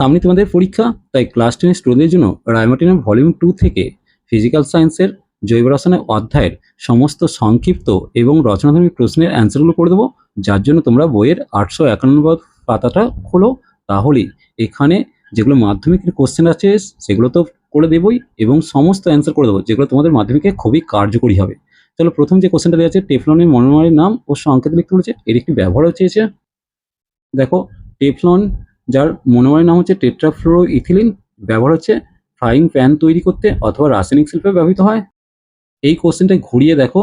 সামনে তোমাদের পরীক্ষা, তাই ক্লাস টেনের স্টুডেন্টদের জন্য রায়মার্টিনের ভলিউম টু থেকে ফিজিক্যাল সায়েন্সের জৈব রসায়নের অধ্যায়ের সমস্ত সংক্ষিপ্ত এবং রচনাধর্মী প্রশ্নের অ্যান্সারগুলো করে দেবো। যার জন্য তোমরা বইয়ের আটশো একানব্বই পাতাটা খোলো। তাহলেই এখানে যেগুলো মাধ্যমিকের কোশ্চেন আছে, সেগুলো তো করে দেবই এবং সমস্ত অ্যান্সার করে দেবো, যেগুলো তোমাদের মাধ্যমিকে খুবই কার্যকরী হবে। চলো প্রথম যে কোশ্চেনটা দেওয়া আছে, টেফলনের মনোমারের নাম ও সংকেত লিখতে বলেছে। এর একটি ব্যবহার চেয়েছে দেখো, টেফলন যার মনোময় নাম হচ্ছে টেট্রাফ্লোরো ইথিলিন ব্যবহার হচ্ছে ফ্রাইং প্যান তৈরি করতে অথবা রাসায়নিক শিল্পে ব্যবহৃত হয়। এই কোশ্চেনটাই ঘুরিয়ে দেখো।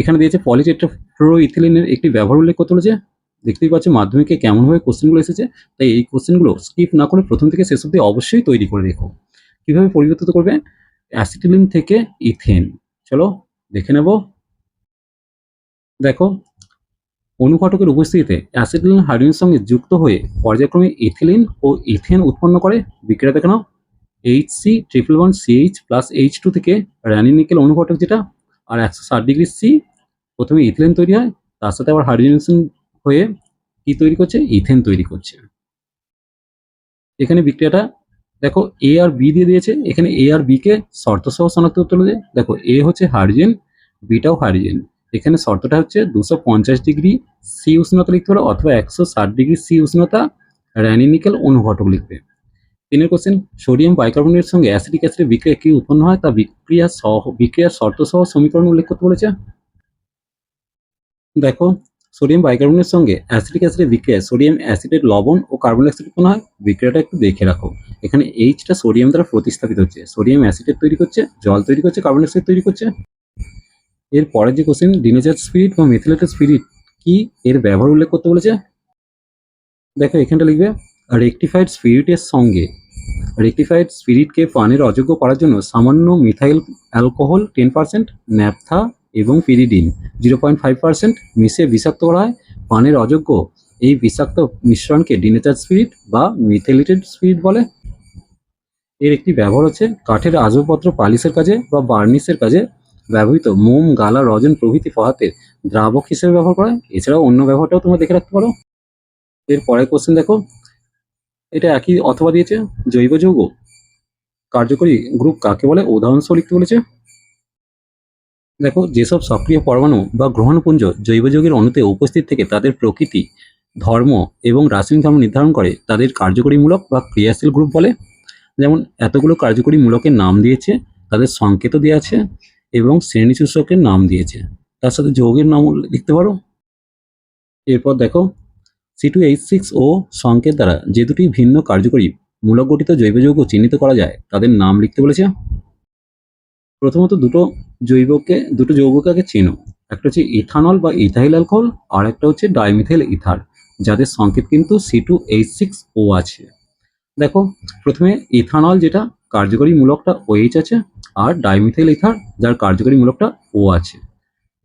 এখানে দিয়েছে পলিটেট্রাফ্লোরো ইথিলিনের একটি ব্যবহার উল্লেখ করতে বলেছে দেখতেই পাচ্ছ মাধ্যমিকে কেমনভাবে কোশ্চেনগুলো এসেছে। তাই এই কোশ্চেনগুলো স্কিপ না করে প্রথম থেকে শেষ অব্দি অবশ্যই তৈরি করে রেখো কীভাবে পরিবর্তিত করবে? অ্যাসিটিলিন থেকে ইথেন। চলো দেখে নেব। দেখো অনুঘটকের উপস্থিতিতে অ্যাসিটিলিন হাইড্রোজেনের সঙ্গে যুক্ত হয়ে পর্যায়ক্রমে ইথিলিন ও ইথেন উৎপন্ন করে বিক্রিয়া নাও H C triple one CH plus H two থেকে র্যানি নিকেল অনুঘটক যেটা, আর একশো ষাট ডিগ্রি সি প্রথমে ইথিলিন তৈরি হয়, তার সাথে আবার হাইড্রোজেন হয়ে কি তৈরি করছে? ইথেন তৈরি করছে। এখানে বিক্রিয়াটা দেখো এ আর বি দিয়ে দিয়েছে, এখানে এ আর বি কে শর্ত সহ শনাক্ত করতে দেখো এ হচ্ছে হাইড্রোজেন বিটাও হাইড্রোজেন। এখানে শর্তটা হচ্ছে দুশো পঞ্চাশ ডিগ্রি সি উষ্ণতা লিখতে পারো অথবা একশো ষাট ডিগ্রি সি উষ্ণতা র্যানিনিকেল অনুঘটক লিখবে। তিনের কোশ্চেন সোডিয়াম বাইকার্বনেটের সঙ্গে অ্যাসিডিক অ্যাসিডের বিক্রিয়া কি উৎপন্ন হয়? তা বিক্রিয়া সহ বিক্রিয়ার শর্ত সহ সমীকরণ উল্লেখ করতে বলেছে। দেখো, সোডিয়াম বাইকার্বনেটের সঙ্গে অ্যাসিডিক অ্যাসিডের বিক্রিয়ায় সোডিয়াম অ্যাসিডের লবণ ও কার্বন ডাইঅক্সাইড উৎপন্ন হয়। বিক্রিয়াটা একটু দেখে রাখো। এখানে এইচটা সোডিয়াম দ্বারা প্রতিস্থাপিত হচ্ছে। সোডিয়াম অ্যাসিডেট তৈরি করছে, জল তৈরি করছে, কার্বন ডাইঅক্সাইড তৈরি করছে। এর পরের যে কোশ্চেন ডিনেচার স্পিরিট বা মেথিলেটেড স্পিরিট কি এর ব্যবহার উল্লেখ করতে বলেছে? দেখো, এখানটা লিখবে রেকটিফাইড স্পিরিটের সঙ্গে রেকটিফাইড স্পিরিটকে পানের অযোগ্য করার জন্য সামান্য methyl alcohol ten percent naphtha এবং pyridine zero point five percent মিশে বিষাক্ত করা হয়। পানের অযোগ্য এই বিষাক্ত মিশ্রণকে ডিনেচার স্পিরিট বা মিথেলিটেড স্পিরিট বলে। এর একটি ব্যবহার হচ্ছে কাঠের আসবাবপত্র পালিশের কাজে বা বার্নিশের কাজে ব্যবহৃত মোম, গালা, রজন প্রভৃতি ফহাতের দ্রাবক হিসেবে ব্যবহার করা হয়। এছাড়াও অন্য ব্যবহারটাও তোমরা দেখে রাখতে পারো। এর পরের কোশ্চেন দেখো। এটা একই অথবা দিয়েছে। জৈব যৌগ। কার্যকরী গ্রুপ কাকে বলে? উদাহরণসহ লিখতে বলেছে। দেখো, যেসব সক্রিয় পরমাণু বা গ্রহণপুঞ্জ জৈব যৌগের অণুতে উপস্থিত থেকে তাদের প্রকৃতি, ধর্ম এবং রাসায়নিক ধর্ম নির্ধারণ করে, তাদের কার্যকরীমূলক বা ক্রিয়াশীল গ্রুপ বলে। যেমন, এতগুলো কার্যকরী মূলকের নাম দিয়েছে, তাদের সংকেতও দেওয়া আছে। এবং শ্রেণি সূচকের নাম দিয়েছে। তার সাথে যৌগের নাম লিখতে পারো? এরপর দেখো C two H six O সংকেত দ্বারা যে দুটি ভিন্ন কার্যকরী মূলক গঠিত জৈব যৌগ চিহ্নিত করা যায়, তাদের নাম লিখতে বলেছে। প্রথমত দুটো জৈবকে, দুটো যৌগকে চেনো। একটা হচ্ছে ইথানল বা ইথাইল অ্যালকোহল, আর একটা হচ্ছে ডাইমিথাইল ইথার, যাদের সংকেত কিন্তু C two H six O আছে। দেখো, প্রথমে ইথানল যেটা কার্যকরী মূলকটা ওএইচ আছে আর ডাইমিথাইল ইথার যার কার্যকরী মূলকটা ও আছে।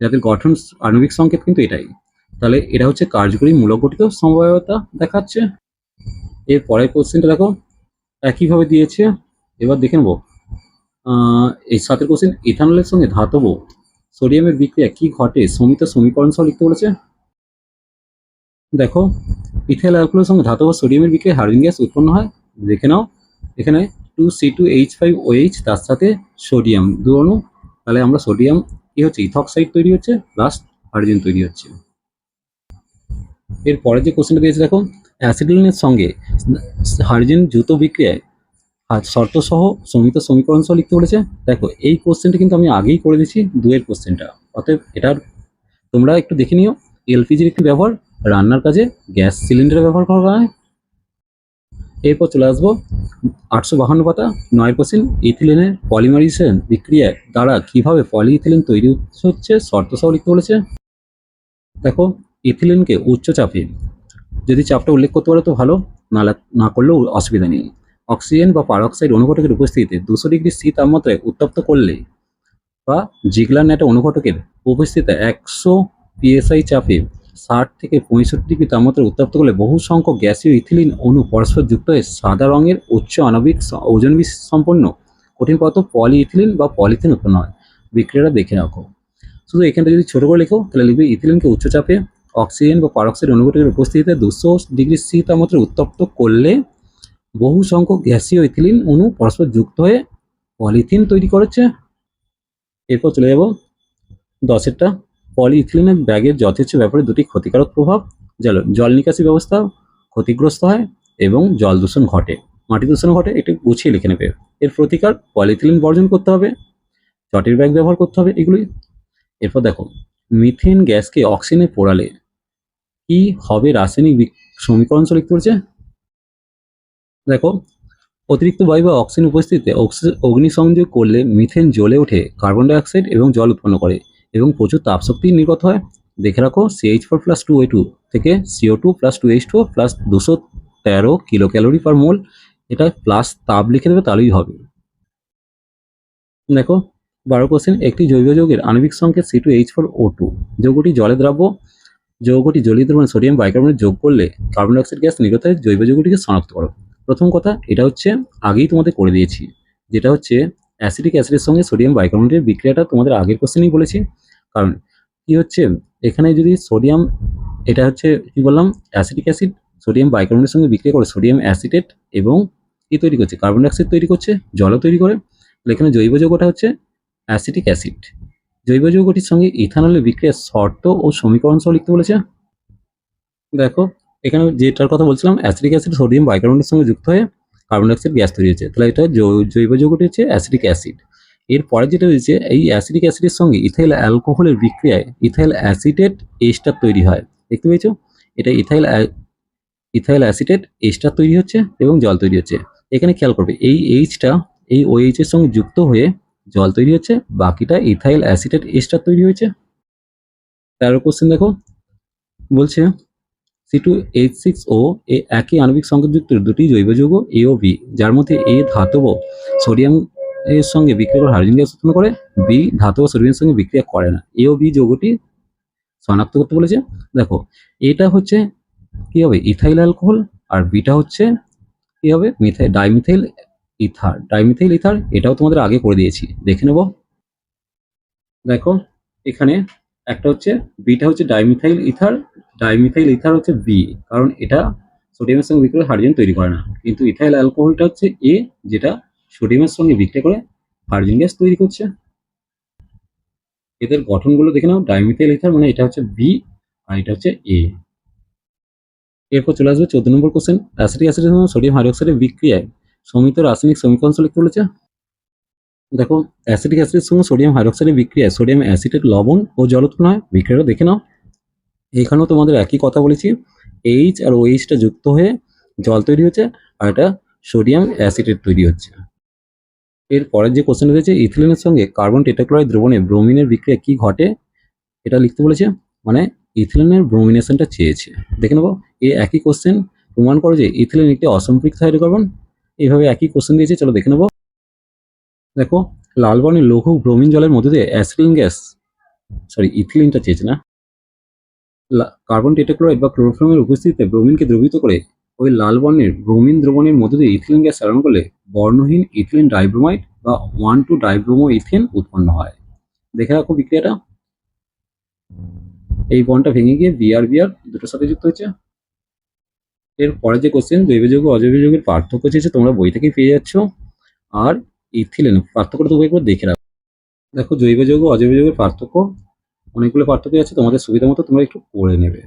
যাদের গঠন আণবিক সংকেত কিন্তু এটাই। তাহলে এটা হচ্ছে কার্যকরী মূলক গঠিত সম্ভাব্যতা দেখাচ্ছে। এর পরের কোশ্চেনটা দেখো, একইভাবে দিয়েছে। এবার দেখে নেব। এই সাতের কোশ্চেন ইথানলের সঙ্গে ধাতব সোডিয়ামের বিক্রিয়া কি ঘটে? সমিত সমীকরণ সহ লিখতে বলেছে। দেখো ইথাইল অ্যালকোহলের সঙ্গে ধাতব সোডিয়ামের বিক্রিয়া হাইড্রোজেন গ্যাস উৎপন্ন হয়। দেখে নাও, এখানে two C two H five OH তার সাথে সোডিয়াম দু অণু। তাহলে আমরা সোডিয়াম কি হচ্ছে? ইথক্সাইড তৈরি হচ্ছে প্লাস হাইড্রোজেন তৈরি হচ্ছে। এর পরে যে কোশ্চেনটা দিয়েছে, দেখো অ্যাসিডিলিনের সঙ্গে হাইড্রোজেন দ্রুত বিক্রিয়ায় আর শর্ত সহ সমিত সমীকরণ সহ লিখতে বলেছে। দেখো, এই কোশ্চেনটা কিন্তু আমি আগেই করে দিয়েছি, দুয়ের কোশ্চেনটা অতএব এটার তোমরা একটু দেখে নিও, এলপিজির একটি ব্যবহার, রান্নার কাজে গ্যাস সিলিন্ডার ব্যবহার করা হয়। এরপর চলে আসব আটশো বাহান্ন পাতা, নয় কোশ্চেন ইথিলিনের পলিমারিজেশন বিক্রিয়ায়। দ্বারা কীভাবে পলিইথিলিন তৈরি হচ্ছে শর্ত সহ লিখতে বলেছে। দেখো, ইথিলিনকে উচ্চ চাপে। যদি চাপটা উল্লেখ করতে পারো তো ভালো না না করলেও অসুবিধা নেই। অক্সিজেন বা পারক্সাইড অনুঘটকের উপস্থিতিতে দুশো ডিগ্রি সি তাপমাত্রায় উত্তপ্ত করলে বা জিগলার ন্যাটা অনুঘটকের উপস্থিতিতে একশো পিএসআই চাপে ষাট থেকে পঁয়ষট্টি ডিগ্রি তাপমাত্রায় উত্তপ্ত করলে বহু সংখ্যক গ্যাসীয় ইথিলিন অণু পরস্পর যুক্ত হয়ে সাদা রঙের উচ্চ আণবিক ওজন সম্পন্ন কঠিন পদার্থ পলিইথিলিন বা পলিথিন উৎপন্ন হয়। বিক্রিয়াটা দেখে রাখো। শুধু এখানটা যদি ছোট করে লেখো, তাহলে লিখবে ইথিলিনকে উচ্চচাপে অক্সিজেন বা পারক্সাইড অনুঘটকের উপস্থিতিতে দুশো ডিগ্রি সি তাপমাত্রা উত্তপ্ত করলে বহু সংখ্যক গ্যাসীয় ইথিলিন অণু পরস্পর যুক্ত হয়ে পলিথিন তৈরি করেছে। এরপর চলে যাব দশেরটা। পলিইথিলিনের ব্যাগের যথেচ্ছ ব্যাপারে দুটি ক্ষতিকারক প্রভাব যেন জল নিকাশি ব্যবস্থা ক্ষতিগ্রস্ত হয় এবং জল দূষণ ঘটে। মাটি দূষণ ঘটে, একটু গুছিয়ে লিখে নেবে। এর প্রতিকার পলিথিলিন বর্জন করতে হবে, চটের ব্যাগ ব্যবহার করতে হবে এগুলি এরপর দেখো, মিথেন গ্যাসকে অক্সিজেনে পোড়ালে কি হবে রাসায়নিক সমীকরণ লিখতে বলছে? দেখো, অতিরিক্ত বায়ু বা অক্সিজেন উপস্থিতিতে অগ্নিসংযোগ করলে মিথেন জ্বলে ওঠে, কার্বন ডাই অক্সাইড এবং জল উৎপন্ন করে। এবং প্রচুর তাপশক্তি নির্গত হয়। দেখে রাখো CH four plus two A two থেকে CO two plus two H two plus দুশো তেরো কিলো ক্যালোরি পার মোল এটা প্লাস তাপ লিখে দেবে তাহলেই হবে। দেখো, বারো কোশ্চেন একটি জৈব যৌগের আণবিক সংকেত C two H four O two যৌগটি জলে দ্রাব্য। যৌগটি জলীয় দ্রবণে সোডিয়াম বাইকার্বনেট যোগ করলে কার্বন ডাইঅক্সাইড গ্যাস নির্গত হয় জৈব যৌগটিকে শনাক্ত করো। প্রথম কথা, এটা হচ্ছে আগেই তোমাদের করে দিয়েছি, যেটা হচ্ছে অ্যাসিডিক অ্যাসিডের সঙ্গে সোডিয়াম বাইকার্বনেটের বিক্রিয়াটা তোমাদের আগের কোশ্চেনেই বলেছি। কারণ কি হচ্ছে, এখানে যদি সোডিয়াম এটা হচ্ছে কি বললাম অ্যাসিডিক অ্যাসিড সোডিয়াম বাইকার্বনেটের সঙ্গে বিক্রিয়া করে সোডিয়াম অ্যাসিটেট এবং কি তৈরি করছে কার্বন ডাইঅক্সাইড তৈরি করছে, জলও তৈরি করে এখানে জৈব যৌগটা হচ্ছে অ্যাসিটিক অ্যাসিড জৈব যৌগটির সঙ্গে ইথানলের বিক্রিয়ার শর্ত ও সমীকরণ সহ লিখতে বলেছে। দেখো, এখানে যেটার কথা বলছিলাম অ্যাসিডিক অ্যাসিড সোডিয়াম বাইকার্বনেটের সঙ্গে যুক্ত হয়ে কার্বন ডাইঅক্সাইড গ্যাস তৈরি হচ্ছে, তাহলে এটা জৈব যৌগটি হচ্ছে অ্যাসিডিক অ্যাসিড এরপরে যেটা হচ্ছে এই অ্যাসিডিক অ্যাসিডের সঙ্গে ইথাইল অ্যালকোহলের বিক্রিয়ায় ইথাইল অ্যাসিটেট এস্টার তৈরি হয়। দেখতে পেয়েছ? এটা ইথাইল ইথাইল অ্যাসিটেট এস্টার তৈরি হচ্ছে এবং জল তৈরি হচ্ছে। এখানে খেয়াল করবে, এই এইচটা এই ওএইচ এর সঙ্গে যুক্ত হয়ে জল তৈরি হচ্ছে, বাকিটা ইথাইল অ্যাসিটেট এস্টার তৈরি হয়েছে। তেরো কোশ্চেন দেখো, বলছে C two H six O এ একই আণবিক সংকেতযুক্ত দুটি জৈব যৌগ এ ও বি যার মধ্যে এ ধাতব সোডিয়াম এর সঙ্গে বিক্রিয়া করে হাইড্রোজেন গ্যাস উৎপন্ন করে বি ধাতব সোডিয়ামের সঙ্গে বিক্রিয়া করে না। এ ও বি যৌগটি শনাক্ত করতে বলেছে। দেখো, এটা হচ্ছে কি হবে? ইথাইল অ্যালকোহল, আর বিটা হচ্ছে কি হবে? Methyl, dimethyl ether. Dimethyl ether, এটাও তোমাদের আগে করে দিয়েছি। দেখে নেব। দেখো, এখানে একটা হচ্ছে বিটা হচ্ছে ডাইমিথাইল ইথার। ডাইমিথাইল ইথার হচ্ছে বি কারণ এটা সোডিয়ামের সঙ্গে বিক্রিয়া করে হাইড্রোজেন তৈরি করে না। কিন্তু ইথাইল অ্যালকোহলটা হচ্ছে এ যেটা সোডিয়ামের সঙ্গে বিক্রিয়া করে হাইড্রোজেন গ্যাস তৈরি করছে। এদের গঠনগুলো দেখে নাও ডাইমিথাইল ইথার মানে এটা হচ্ছে বি আর এটা হচ্ছে এ এরপর চলে আসবে চোদ্দ নম্বর কোশ্চেন অ্যাসিডিক অ্যাসিডের সঙ্গে সোডিয়াম হাইড্রোক্সাইডের বিক্রিয়ায় সমিত রাসায়নিক সমীকরণ লিখতে বলেছে দেখো অ্যাসিডিক অ্যাসিডের সঙ্গে সোডিয়াম হাইড্রোক্সাইডের বিক্রিয়ায় সোডিয়াম অ্যাসিটেট লবণ ও জল উৎপন্ন হয়। বিক্রিয়াটা দেখে নাও। এখানেও তোমাদের একই কথা বলেছি এইচ আর ওএইচটা যুক্ত হয়ে জল তৈরি হচ্ছে আর এটা সোডিয়াম অ্যাসিটেট তৈরি হচ্ছে। এর পরের যে কোশ্চেন রয়েছে ইথিলিনের সঙ্গে কার্বন টেট্রাক্লোরাইড দ্রবণে ব্রোমিনের বিক্রিয়া কি ঘটে? এটা লিখতে বলেছে মানে ইথিলিনের ব্রোমিনেশনটা চেয়েছে। দেখে নেব এই একই কোশ্চেন প্রমাণ করে যে ইথিলিন একটি অসম্পৃক্ত হাইড্রোকার্বন এইভাবে একই কোশ্চেন দিয়েছে, চলো দেখে নেব। দেখো, লাল বর্ণের লঘু ব্রোমিন জলের মধ্যে দিয়ে অ্যাসিলিন গ্যাস সরি ইথিলিনটা চেয়েছে না। কার্বন টেট্রাক্লোরাইড বা ক্লোরোফর্মের উপস্থিতিতে ব্রোমিনকে দ্রবীভূত করে ওই লাল বর্ণের ব্রোমিন দ্রবণের মধ্যে দিয়ে ইথিলিন গ্যাস চালন করলে বর্ণহীন ইথিলিন ডাইব্রোমাইড বা ওয়ান টু ডাইব্রোমো ইথেন উৎপন্ন হয়। দেখে রাখো বিক্রিয়াটা। এই বন্ডটা ভেঙে গিয়ে বিআর বিআর দুটোর সাথে যুক্ত হচ্ছে এর পরে যে কোশ্চেন জৈব যৌগ অজৈব যৌগের পার্থক্য চেয়েছে তোমরা বই থেকেই পেয়ে যাচ্ছ আর ইথিলিন পার্থক্যটা তুমি একবার দেখে রাখো। দেখো জৈব যৌগ অজৈব যৌগের পার্থক্য, অনেকগুলো পার্থক্য আছে, তোমাদের সুবিধা মতো তোমরা একটু পড়ে নেবে।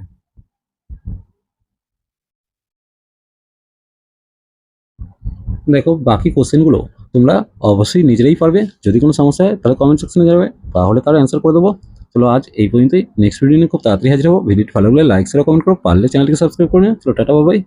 দেখো, বাকি কোশ্চেনগুলো তোমরা অবশ্যই নিজেরাই পারবে। যদি কোনো সমস্যা হয়, তাহলে কমেন্ট সেকশনে যাবে তাহলে তার অ্যান্সার করে দেবো। চলো, আজ এই পর্যন্তই। নেক্সট ভিডিও নিয়ে খুব তাড়াতাড়ি হাজির হব। ভিডিওটি ভালো লাগলে লাইক শেয়ার কমেন্ট করো। পারলে চ্যানেলটিকে সাবস্ক্রাইব করে নিও। চলো, টাটা বাবাই